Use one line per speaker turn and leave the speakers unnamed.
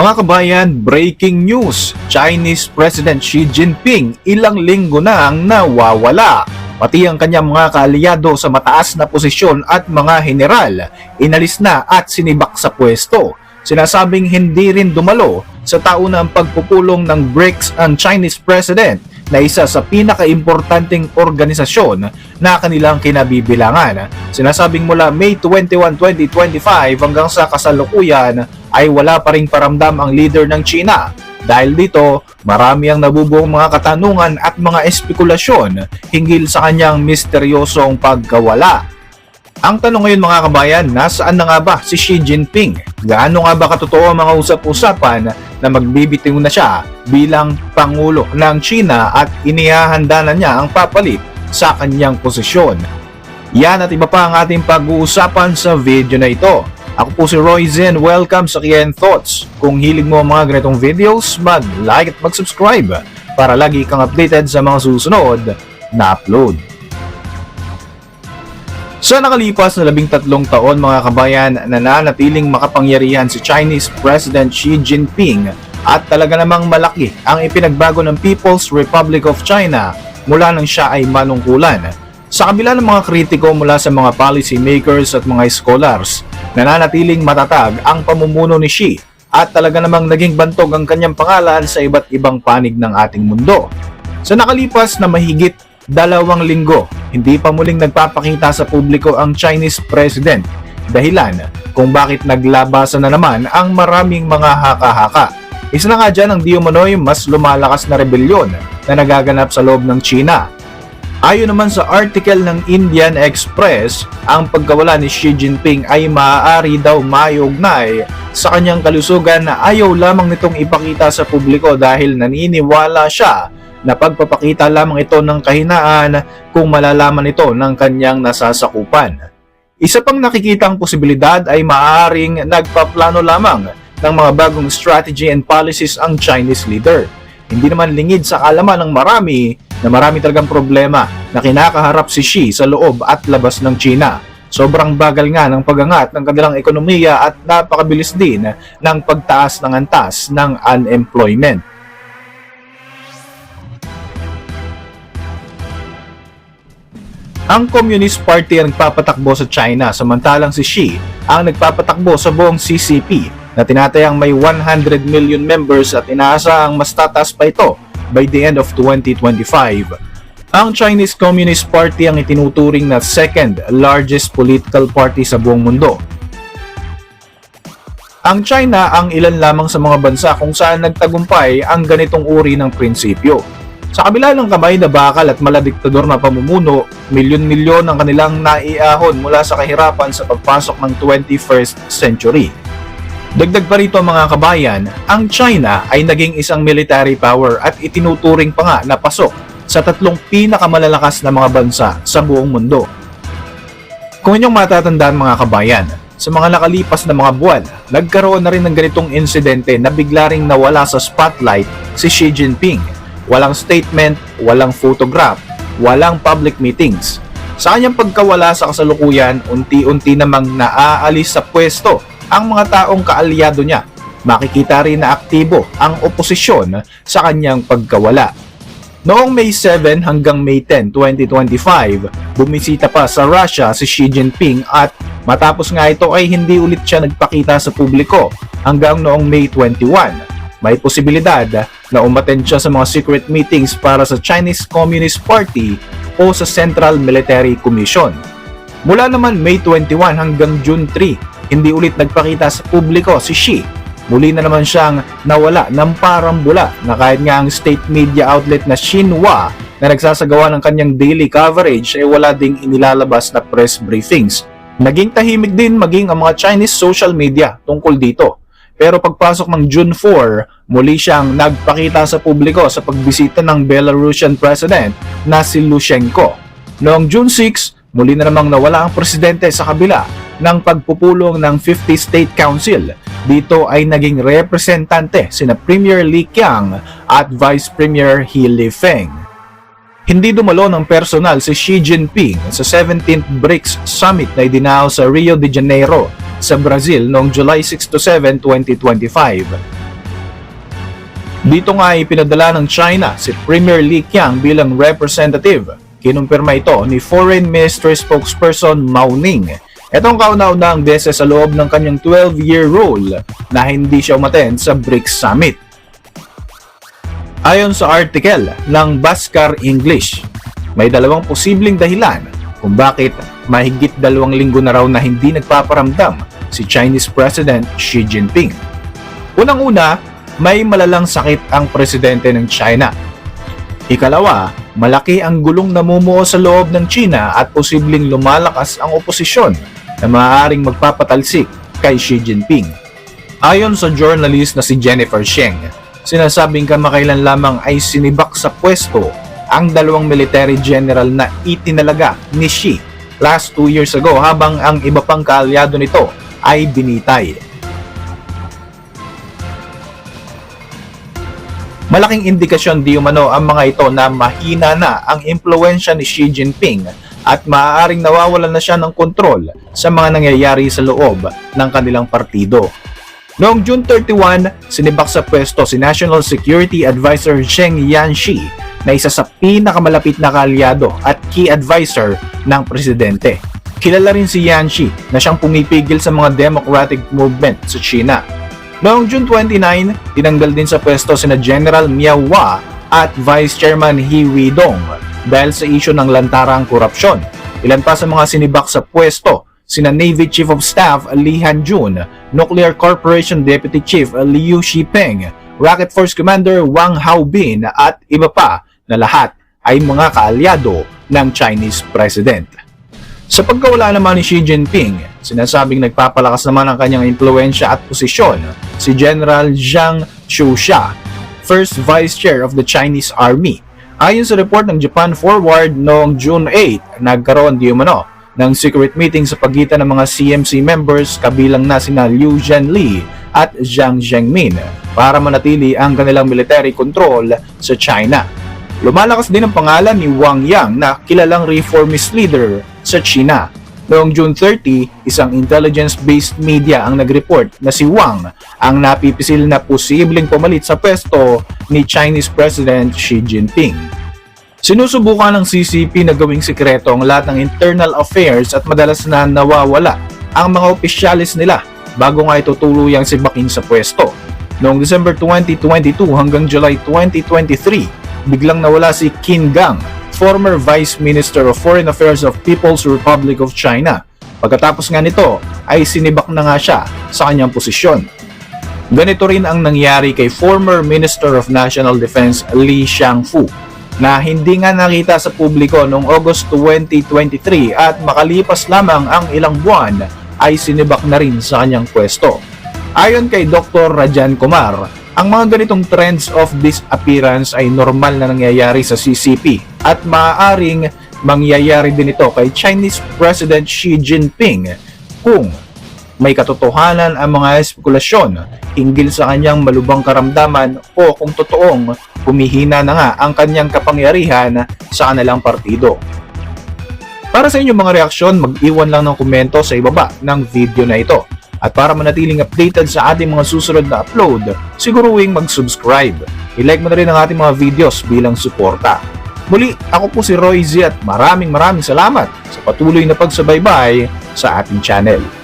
Mga kabayan, breaking news! Chinese President Xi Jinping ilang linggo na ang nawawala. Pati ang kanyang mga kaalyado sa mataas na posisyon at mga general, inalis na at sinibak sa pwesto. Sinasabing hindi rin dumalo sa taunang pagpupulong ng BRICS ang Chinese President na isa sa pinakaimportanteng organisasyon na kanilang kinabibilangan. Sinasabing mula May 21, 2025 hanggang sa kasalukuyan ay wala pa ring paramdam ang leader ng China. Dahil dito, marami ang nabubuong mga katanungan at mga espekulasyon hinggil sa kanyang misteryosong pagkawala. Ang tanong ngayon mga kabayan, nasaan na nga ba si Xi Jinping? Gaano nga ba katotoo ang mga usap-usapan na magbibitiw na siya bilang Pangulo ng China at inihahanda na niya ang papalit sa kanyang posisyon? Yan at iba pa ang ating pag-uusapan sa video na ito. Ako po si Roy Zen, welcome sa Kian Thoughts. Kung hilig mo ang mga ganitong videos, mag-like at mag-subscribe para lagi kang updated sa mga susunod na upload. Sa nakalipas na labing tatlong taon mga kabayan, nananatiling makapangyarihan si Chinese President Xi Jinping at talaga namang malaki ang ipinagbago ng People's Republic of China mula nang siya ay manungkulan. Sa kabila ng mga kritiko mula sa mga policy makers at mga scholars, nananatiling matatag ang pamumuno ni Xi at talaga namang naging bantog ang kanyang pangalan sa iba't ibang panig ng ating mundo. Sa nakalipas na mahigit dalawang linggo, hindi pa muling nagpapakita sa publiko ang Chinese President. Dahilan kung bakit naglabasan na naman ang maraming mga haka-haka. Isa na nga dyan ang di umano'y mas lumalakas na rebelyon na nagaganap sa loob ng China. Ayon naman sa article ng Indian Express, ang pagkawala ni Xi Jinping ay maaari daw mayugnay sa kanyang kalusugan na ayaw lamang nitong ipakita sa publiko dahil naniniwala siya na pagpapakita lamang ito ng kahinaan kung malalaman ito ng kanyang nasasakupan. Isa pang nakikitang posibilidad ay maaaring nagpaplano lamang ng mga bagong strategy and policies ang Chinese leader. Hindi naman lingid sa kalaman ng marami na marami talagang problema na kinakaharap si Xi sa loob at labas ng China. Sobrang bagal nga ng pagangat ng kanilang ekonomiya at napakabilis din ng pagtaas ng antas ng unemployment. Ang Communist Party ang nagpapatakbo sa China samantalang si Xi ang nagpapatakbo sa buong CCP na tinatayang may 100 million members at inaasahang mas tataas pa ito by the end of 2025. Ang Chinese Communist Party ang itinuturing na second largest political party sa buong mundo. Ang China ang ilan lamang sa mga bansa kung saan nagtagumpay ang ganitong uri ng prinsipyo. Sa kabila ng kamay na bakal at maladiktador na pamumuno, milyon-milyon ang kanilang naiahon mula sa kahirapan sa pagpasok ng 21st century. Dagdag pa rito mga kabayan, ang China ay naging isang military power at itinuturing pa nga na pasok sa tatlong pinakamalalakas na mga bansa sa buong mundo. Kung inyong matatandaan mga kabayan, sa mga nakalipas na mga buwan, nagkaroon na rin ng ganitong insidente na bigla ring nawala sa spotlight si Xi Jinping Walang statement, walang photograph, walang public meetings. Sa kanyang pagkawala sa kasalukuyan, unti-unti namang naaalis sa pwesto ang mga taong kaalyado niya. Makikita rin na aktibo ang oposisyon sa kanyang pagkawala. Noong May 7 hanggang May 10, 2025, bumisita pa sa Russia si Xi Jinping at matapos nga ito ay hindi ulit siya nagpakita sa publiko hanggang noong May 21 may posibilidad na umattend siya sa mga secret meetings para sa Chinese Communist Party o sa Central Military Commission. Mula naman May 21 hanggang June 3, hindi ulit nagpakita sa publiko si Xi. Muli na naman siyang nawala ng parambula na kahit nga ang state media outlet na Xinhua na nagsasagawa ng kanyang daily coverage ay wala ding inilalabas na press briefings. Naging tahimik din maging ang mga Chinese social media tungkol dito. Pero pagpasok ng June 4, muli siyang nagpakita sa publiko sa pagbisita ng Belarusian President na si Lushenko. Noong June 6, muli na namang nawala ang presidente sa kabila ng pagpupulong ng 50 State Council. Dito ay naging representante sina Premier Li Qiang at Vice Premier He Lifeng. Hindi dumalo ng personal si Xi Jinping sa 17th BRICS Summit na idinao sa Rio de Janeiro sa Brazil noong July 6 to 7, 2025. Dito nga ay pinadala ng China si Premier Li Qiang bilang representative. Kinumpirma ito ni Foreign Ministry spokesperson Mao Ning. Itong kauna-unahang beses sa loob ng kanyang 12-year rule na hindi siya umaten sa BRICS Summit. Ayon sa article ng Baskar English, may dalawang posibleng dahilan kung bakit mahigit dalawang linggo na raw na hindi nagpaparamdam si Chinese President Xi Jinping. Unang-una, may malalang sakit ang presidente ng China. Ikalawa, malaki ang gulong namumuo sa loob ng China at posibleng lumalakas ang oposisyon na maaaring magpapatalsik kay Xi Jinping. Ayon sa journalist na si Jennifer Sheng, sinasabing kamakailan lamang ay sinibak sa pwesto ang dalawang military general na itinalaga ni Xi last 2 years ago habang ang iba pang kaalyado nito ay binitay. Malaking indikasyon di umano ang mga ito na mahina na ang impluensya ni Xi Jinping at maaaring nawawalan na siya ng kontrol sa mga nangyayari sa loob ng kanilang partido. Noong June 31, sinibak sa pwesto si National Security Advisor Zheng Yanxi na isa sa pinakamalapit na kaalyado at key advisor ng presidente. Kilala rin si Yanxi na siyang pumipigil sa mga democratic movement sa China. Noong June 29, tinanggal din sa pwesto sina General Miao Hua at Vice Chairman He Weidong dahil sa isyu ng lantarang korupsyon. Ilan pa sa mga sinibak sa pwesto sina Navy Chief of Staff Li Hanjun, Nuclear Corporation Deputy Chief Liu Shipeng, Rocket Force Commander Wang Haobin at iba pa na lahat ay mga kaalyado ng Chinese President. Sa pagkawala naman ni Xi Jinping, sinasabing nagpapalakas naman ang kanyang impluensya at posisyon si General Zhang Shusha, First Vice Chair of the Chinese Army. Ayon sa report ng Japan Forward noong June 8, nagkaroon di umano ng secret meeting sa pagitan ng mga CMC members kabilang na sina Liu Zhenli at Zhang Zhengmin para manatili ang kanilang military control sa China. Lumalakas din ang pangalan ni Wang Yang na kilalang reformist leader sa China. Noong June 30, isang intelligence-based media ang nag-report na si Wang ang napipisil na posibleng pumalit sa pwesto ni Chinese President Xi Jinping. Sinusubukan ng CCP na gawing sikreto ang lahat ng internal affairs at madalas na nawawala ang mga opisyalis nila bago nga ito tuluyang sibakin sa pwesto. Noong December 2022 hanggang July 2023, biglang nawala si Qin Gang, former Vice Minister of Foreign Affairs of People's Republic of China. Pagkatapos nga nito ay sinibak na nga siya sa kanyang posisyon. Ganito rin ang nangyari kay former Minister of National Defense Li Shangfu na hindi nga nakita sa publiko noong August 2023 at makalipas lamang ang ilang buwan ay sinibak na rin sa kanyang pwesto. Ayon kay Dr. Rajan Kumar, ang mga ganitong trends of disappearance ay normal na nangyayari sa CCP at maaaring mangyayari din ito kay Chinese President Xi Jinping kung may katotohanan ang mga espekulasyon hinggil sa kanyang malubang karamdaman o kung totoong humihina na nga ang kanyang kapangyarihan sa kanilang partido. Para sa inyong mga reaksyon, mag-iwan lang ng komento sa ibaba ng video na ito. At para manatiling updated sa ating mga susunod na upload, siguruing mag-subscribe. I-like mo na rin ang ating mga videos bilang suporta. Muli, ako po si Roy Z at maraming maraming salamat sa patuloy na pagsabaybay sa ating channel.